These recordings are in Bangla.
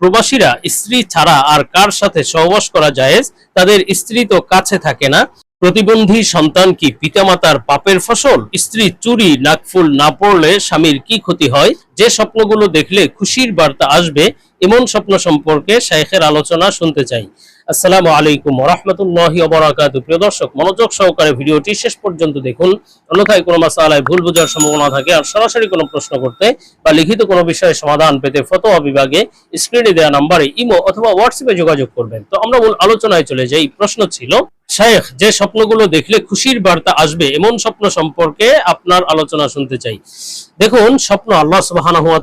প্রবাসীরা স্ত্রী ছাড়া আর কার সাথে সহবাস করা জায়েজ? তাদের স্ত্রী তো কাছে থাকে না। প্রতিবন্ধী সন্তান কি পিতামাতার পাপের ফসল? স্ত্রী চুরি, নাকফুল না পড়লে স্বামীর কি ক্ষতি হয়? যে স্বপ্নগুলো দেখলে খুশির বার্তা আসবে, এমন স্বপ্ন সম্পর্কে শেখের আলোচনা শুনতে চাই। আসসালামু আলাইকুম রহমতুল্লাহি অবরাকাত প্রিয় দর্শক, মনোযোগ সহকারে ভিডিওটি শেষ পর্যন্ত দেখুন। অন্যথায় কোনো মাসালায় ভুল বোঝার সম্ভাবনা থাকে আর সরাসরি কোনো প্রশ্ন করতে বা লিখিত কোনো বিষয়ে সমাধান পেতে ফতোয়া বিভাগে স্ক্রিনে দেওয়া নাম্বারে ইমো অথবা হোয়াটসঅ্যাপে যোগাযোগ করবেন। তো আমরা মূল আলোচনায় চলে যাই। প্রশ্ন ছিল শায়েখ, যে স্বপ্নগুলো দেখলে খুশির বার্তা আসবে, এমন স্বপ্ন সম্পর্কে আপনার আলোচনা শুনতে চাই। দেখুন, স্বপ্ন আল্লাহ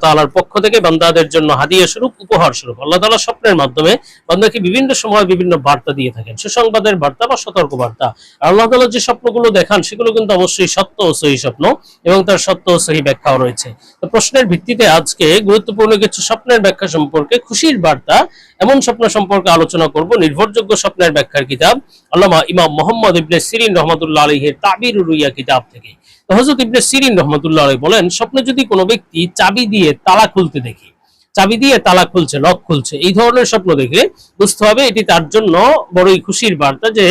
তাআলার পক্ষ থেকে বান্দাদের জন্য হাদিয়া স্বরূপ, উপহার স্বরূপ। আল্লাহ তাআলা স্বপ্নের মাধ্যমে বান্দাকে বিভিন্ন সময় বিভিন্ন বার্তা দিয়ে থাকেন। সুসংবাদের বার্তা বা সতর্ক বার্তা আল্লাহ তাআলা যে স্বপ্নগুলো দেখান, সেগুলো কিন্তু অবশ্যই সত্য ও সহি স্বপ্ন এবং তার সত্য ও সহি ব্যাখ্যাও রয়েছে। তো প্রশ্নের ভিত্তিতে আজকে গুরুত্বপূর্ণ কিছু স্বপ্নের ব্যাখ্যা সম্পর্কে খুশির বার্তা, এমন স্বপ্ন সম্পর্কে আলোচনা করব, নির্ভরযোগ্য স্বপ্নের ব্যাখ্যার কিতাব আল্লামা ইমাম মোহাম্মদ ইবনে সিরিন রহমতুল্লাহ আলহের তাবির রুইয়া কিতাব থেকে। হজরত ইবনে সিরিন রহমতুল্লাহ আলহ বলেন, স্বপ্নে যদি কোনো ব্যক্তি চাবি দিয়ে তালা খুলতে দেখে, চাবি দিয়ে তালা খুলছে লক খুলছে, এই ধরনের স্বপ্ন দেখে বুঝতে হবে এটি তার জন্য বড়ই খুশির বার্তা যে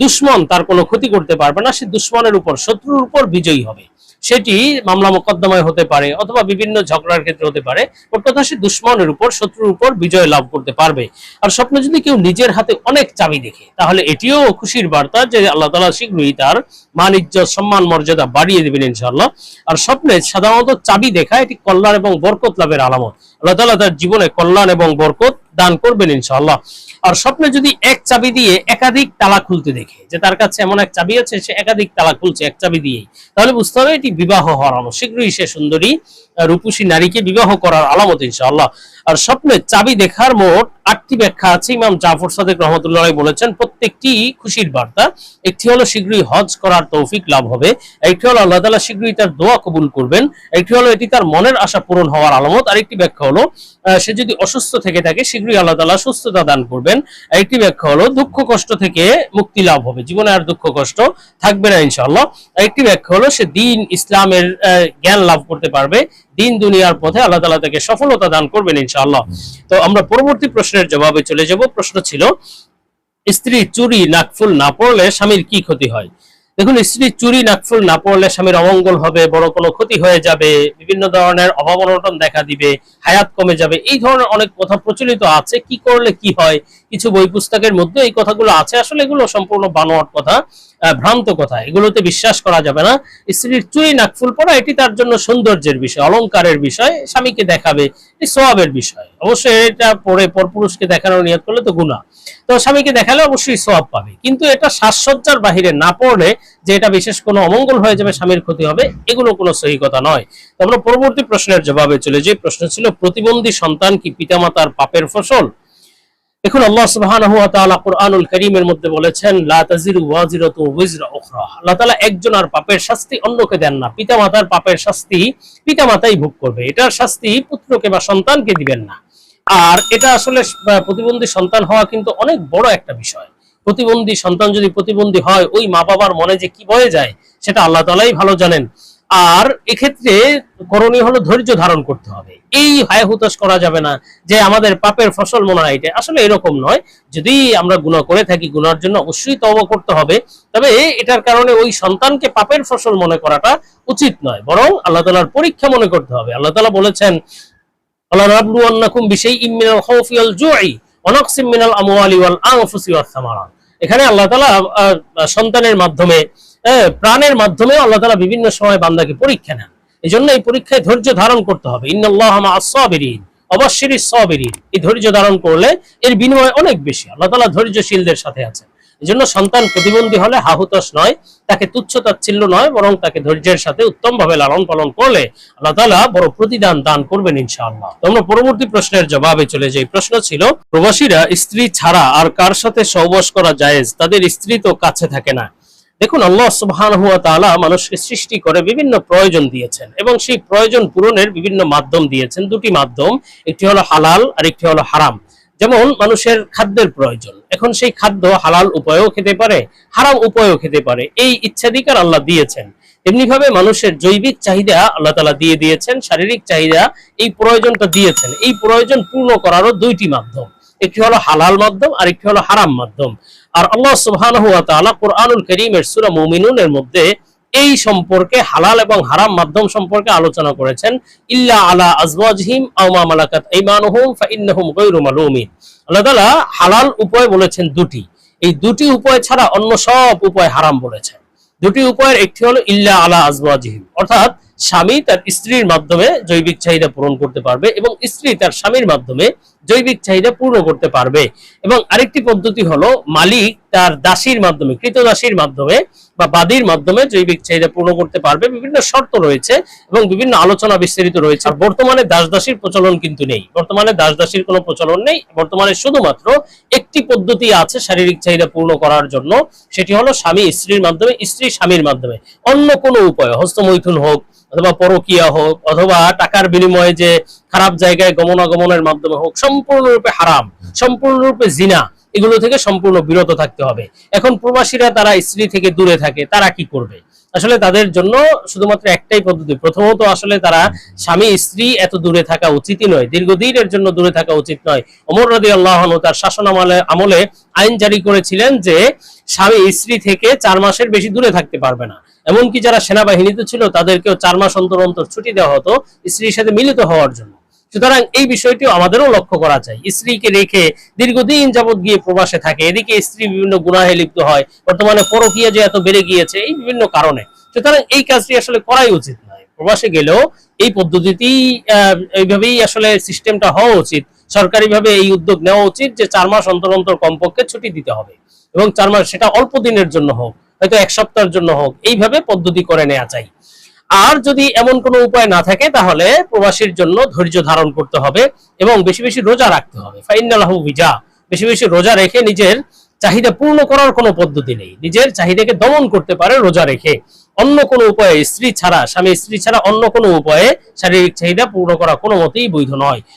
দুশ্মন তার কোনো ক্ষতি করতে পারবে না, সে দুশ্মনের উপর, শত্রুর উপর বিজয়ী হবে। সেটি মামলা মোকদ্দমায় হতে পারে অথবা বিভিন্ন ঝগড়ার ক্ষেত্রে হতে পারে। ওর কথা সে দুশ্মনের উপর, শত্রুর উপর বিজয় লাভ করতে পারবে। আর স্বপ্ন যদি কেউ নিজের হাতে অনেক চাবি দেখে, তাহলে এটিও খুশির বার্তা যে আল্লাহ তালা শীঘ্রই তার মান ইজ্জত সম্মান, মর্যাদা বাড়িয়ে দেবেন ইনশাআল্লাহ। আর স্বপ্নে সাধারণত চাবি দেখা এটি কল্যাণ এবং বরকত লাভের আলামত। আল্লাহ তালা তার জীবনে কল্যাণ এবং বরকত দান করবেন ইনশাআল্লাহ। আর স্বপ্নে যদি এক চাবি দিয়ে একাধিক তালা খুলতে দেখে, যে তার কাছে এমন এক চাবি আছে, সে একাধিক তালা খুলছে এক চাবি দিয়েই, তাহলে বুঝতে হবে এটি বিবাহ হওয়ার আলামত। শীঘ্রই সে সুন্দরী, রূপসী নারীকে বিবাহ করার আলামত ইনশাআল্লাহ। আর স্বপ্নে চাবি দেখার মোট আটটি ব্যাখ্যা আছে। ইমাম জাফর সাদেক রহমতুল্লাহ বলেছেন, প্রত্যেকটি খুশির বার্তা, একটি হলো শীঘ্রই হজ করার তৌফিক লাভ হবে, একটি হলো আল্লাহ তাআলা শীঘ্রই তার দোয়া কবুল করবেন, একটি হলো এটি তার মনের আশা পূরণ হওয়ার আলামত, আরেকটি ব্যাখ্যা হলো সে যদি অসুস্থ থেকে থাকে, শীঘ্রই আল্লাহ তাআলা সুস্থতা দান করবেন, আরেকটি ব্যাখ্যা হলো দুঃখ কষ্ট থেকে মুক্তি লাভ হবে, জীবনে আর দুঃখ কষ্ট থাকবে না ইনশাআল্লাহ। আরেকটি ব্যাখ্যা হলো সে দিন ইসলামের জ্ঞান লাভ করতে পারবে, দিন দুনিয়ার পথে আল্লাহ তাআলা তাকে সফলতা দান করবেন ইনশাআল্লাহ। তো আমরা পরবর্তী প্রশ্নের জবাবে চলে যাব। প্রশ্ন ছিল, স্ত্রী চুরি নাকফুল না পড়লে স্বামীর কি ক্ষতি হয়? দেখুন, স্ত্রী চুরি নাকফুল না পড়লে স্বামীর অমঙ্গল হবে, বড় কোনো ক্ষতি হয়ে যাবে, বিভিন্ন ধরনের অভাব অনটন দেখা দিবে, হায়াত কমে যাবে। এই ধরনের অনেক কথা প্রচলিত আছে, কি করলে কি হয়? কিছু বই পুস্তকের মধ্যে এই কথাগুলো আছে। আসলে এগুলো সম্পূর্ণ বানোয়াট কথা ভ্রান্ত কথা। এগুলোতে বিশ্বাস করা যাবে না। স্ত্রীর চুরি নাকফুল পড়া, এটি তার জন্য সৌন্দর্যের বিষয় অলংকারের বিষয়, স্বামীকে দেখাবে সোয়াবের বিষয়। অবশ্যই এটা পরে পরপুরুষকে দেখানোর নিয়ত করলে তো গুণা তো স্বামীকে দেখালে অবশ্যই সোয়াব পাবে। কিন্তু এটা সাজসজ্জার বাহিরে না পড়লে যে এটা বিশেষ কোনো অমঙ্গল হয়ে যাবে, স্বামীর ক্ষতি হবে, এগুলো কোনো সহি কথা নয়। আমরা পরবর্তী প্রশ্নের জবাবে চলে যে প্রশ্ন ছিল, প্রতিবন্ধী সন্তান কি পিতামাতার পাপের ফসল? দেখুন, আল্লাহ সুবহানাহু ওয়া তাআলা কুরআনুল কারীমের মধ্যে বলেছেন, লা তাজিরু ওয়াজিরাতু ওয়িজরা উখরা। আল্লাহ তাআলা একজন আর পাপের শাস্তি অন্যকে দেন না। পিতামাতার পাপের শাস্তি পিতামাতাই ভোগ করবে। এটার শাস্তি পুত্রকে বা সন্তানকে দিবেন না। আর এটা আসলে প্রতিবন্ধী সন্তান হওয়া কিন্তু অনেক বড় একটা বিষয়। প্রতিবন্ধী, সন্তান যদি প্রতিবন্ধী হয়, ওই মা বাবার মনে যে কি বয়ে যায়, সেটা আল্লাহ তালাই ভালো জানেন। আর এক্ষেত্রে করণীয় হলো ধৈর্য ধারণ করতে হবে। এই হায় হুতাশ করা যাবে না যে আমাদের পাপের ফসল মনে হয় এটা। আসলে এরকম নয়। যদি আমরা গুণা করে থাকি গুনার জন্য অবশ্যই তওবা করতে হবে। তবে এটার কারণে ওই সন্তানকে পাপের ফসল মনে করাটা উচিত নয়। বরং আল্লাহ তালার পরীক্ষা মনে করতে হবে। আল্লাহ তালা বলেছেন আল্লাহ রাবলুয়ান্নাকুম বিশাইইম মিনাল খাউফি ওয়াল জুই। ওয়া নাকসিম মিনাল আমওয়ালি এখানে আল্লাহ আহ, সন্তানের মাধ্যমে প্রাণের মাধ্যমে আল্লাহ তাআলা বিভিন্ন সময় বান্দাকে পরীক্ষা নেন। এই জন্য এই পরীক্ষায় ধৈর্য ধারণ করতে হবে। অবশ্যই সবেরিন। এই ধৈর্য ধারণ করলে এর বিনিময় অনেক বেশি। আল্লাহ তাআলা ধৈর্যশীলদের সাথে আছেন এই জন্য সন্তান প্রতিবন্ধী হলে হাহুতাশ নয়, তাকে তুচ্ছ তাচ্ছিল্য নয়, বরং তাকে ধৈর্যের সাথে উত্তম ভাবে লালন পালন করলে আল্লাহ তালা বড় প্রতিদান দান করবেন ইনশাআল্লাহ। তোমরা পরবর্তী প্রশ্নের জবাবে চলে যাই। প্রশ্ন ছিল, প্রবাসীরা স্ত্রী ছাড়া আর কার সাথে সহবাস করা জায়েজ? তাদের স্ত্রী তো কাছে থাকে না। দেখুন, আল্লাহ সুবহানাহু ওয়া তাআলা মানুষকে সৃষ্টি করে বিভিন্ন প্রয়োজন দিয়েছেন এবং সেই প্রয়োজন পূরণের বিভিন্ন মাধ্যম দিয়েছেন। দুটি মাধ্যম, একটি হলো হালাল আর একটি হলো হারাম। যেমন মানুষের খাদ্যের প্রয়োজন। এখন সেই খাদ্য হালাল উপায়েও খেতে পারে, হারাম উপায়ও খেতে পারে। এই ইচ্ছাধিকার আল্লাহ দিয়েছেন। তেমনি ভাবে মানুষের জৈবিক চাহিদা আল্লাহ তালা দিয়ে দিয়েছেন, শারীরিক চাহিদা এই প্রয়োজনটা দিয়েছেন। এই প্রয়োজন পূর্ণ করারও দুইটি মাধ্যম। একটি হলো হালাল মাধ্যম আর একটি হলো হারাম মাধ্যম। আর আল্লাহ সুবহানাহু কোরআনুল কারীমের সূরা মুমিনুনের মধ্যে এই সম্পর্কে হালাল এবং হারাম মাধ্যম সম্পর্কে আলোচনা করেছেন। ইল্লা আলা আজওয়াজহিম আও মা মালাকাত আইমানুহুম ফাইন্নাহুম গায়রু মালুমিন। আল্লাহ তাআলা হালাল উপায় বলেছেন দুটি। এই দুটি উপায় ছাড়া অন্য সব উপায় হারাম বলেছেন। দুটি উপায়ের একটি হলো ইল্লা আলা আজওয়াজহিম। অর্থাৎ স্বামী তার স্ত্রীর মাধ্যমে জৈবিক চাহিদা পূরণ করতে পারবে এবং স্ত্রী তার স্বামীর মাধ্যমে জৈবিক চাহিদা পূর্ণ করতে পারবে। এবং আরেকটি পদ্ধতি হলো মালিক তার দাসীর মাধ্যমে, কৃতদাসীর মাধ্যমে বা বাদীর মাধ্যমে জৈবিক চাহিদা পূর্ণ করতে পারবে। বিভিন্ন শর্ত রয়েছে এবং বিভিন্ন আলোচনা বিস্তারিত রয়েছে। বর্তমানে দাস দাসীর প্রচলন কিন্তু নেই। বর্তমানে দাস দাসীর কোনো প্রচলন নেই। বর্তমানে শুধুমাত্র একটি পদ্ধতি আছে শারীরিক চাহিদা পূর্ণ করার জন্য। সেটি হলো স্বামী স্ত্রীর মাধ্যমে, স্ত্রী স্বামীর মাধ্যমে। অন্য কোনো উপায়, হস্তমৈথুন হোক অথবা পরকিয়া হোক, অথবা টাকার বিনিময়ে যে খারাপ জায়গায় গমনাগমনের মাধ্যমে হোক, সম্পূর্ণরূপে হারাম, সম্পূর্ণরূপে জিনা, এগুলো থেকে সম্পূর্ণ বিরত থাকতে হবে। এখন প্রবাসীরা, তারা স্ত্রী থেকে দূরে থাকে, তারা কি করবে? আসলে তাদের জন্য শুধুমাত্র একটাই পদ্ধতি। প্রথমত আসলে তারা স্বামী, স্ত্রী এত দূরে থাকা উচিতই নয় দীর্ঘদিনের জন্য দূরে থাকা উচিত নয়। অমর রাদি আল্লাহ তার শাসন আমলে আমলে আইন জারি করেছিলেন যে স্বামী, স্ত্রী থেকে চার মাসের বেশি দূরে থাকতে পারবে না। এমনকি যারা সেনাবাহিনীতে ছিল, তাদেরকেও চার মাস অন্তর অন্তর ছুটি দেওয়া হতো স্ত্রীর সাথে মিলিত হওয়ার জন্য। সুতরাং এই বিষয়টিও আমাদেরও লক্ষ্য করা চাই স্ত্রীকে রেখে দীর্ঘদিন যাবৎ গিয়ে প্রবাসে থাকে। এদিকে স্ত্রী বিভিন্ন গুনাহে লিপ্ত হয়। বর্তমানে পরকীয়া যে এত বেড়ে গিয়েছে, এই বিভিন্ন কারণে। সুতরাং এই কাজটি আসলে করাই উচিত নয়। প্রবাসে গেলেও এই পদ্ধতিতেই এইভাবেই আসলে সিস্টেমটা হওয়া উচিত। সরকারিভাবে এই উদ্যোগ নেওয়া উচিত যে চার মাস অন্তর অন্তর কমপক্ষে ছুটি দিতে হবে। এবং চার মাস, সেটা অল্প দিনের জন্য হোক। হয়তো এক সপ্তাহের জন্য হোক, এইভাবে পদ্ধতি করে নেওয়া চাই আর যদি এমন কোনো উপায় না থাকে, তাহলে প্রবাসীর জন্য ধৈর্য ধারণ করতে হবে এবং বেশি বেশি রোজা রাখতে হবে। ফাইনালাহু ভিজা বেশি বেশি রোজা রেখে নিজের চাহিদা পূর্ণ করার কোনো পদ্ধতি নেই। নিজের চাহিদাকে দমন করতে পারে রোজা রেখে। অন্য কোনো উপায়ে স্ত্রী ছাড়া, স্বামী স্ত্রী ছাড়া অন্য কোনো উপায়ে শারীরিক চাহিদা পূর্ণ করা কোনো মতেই বৈধ নয়।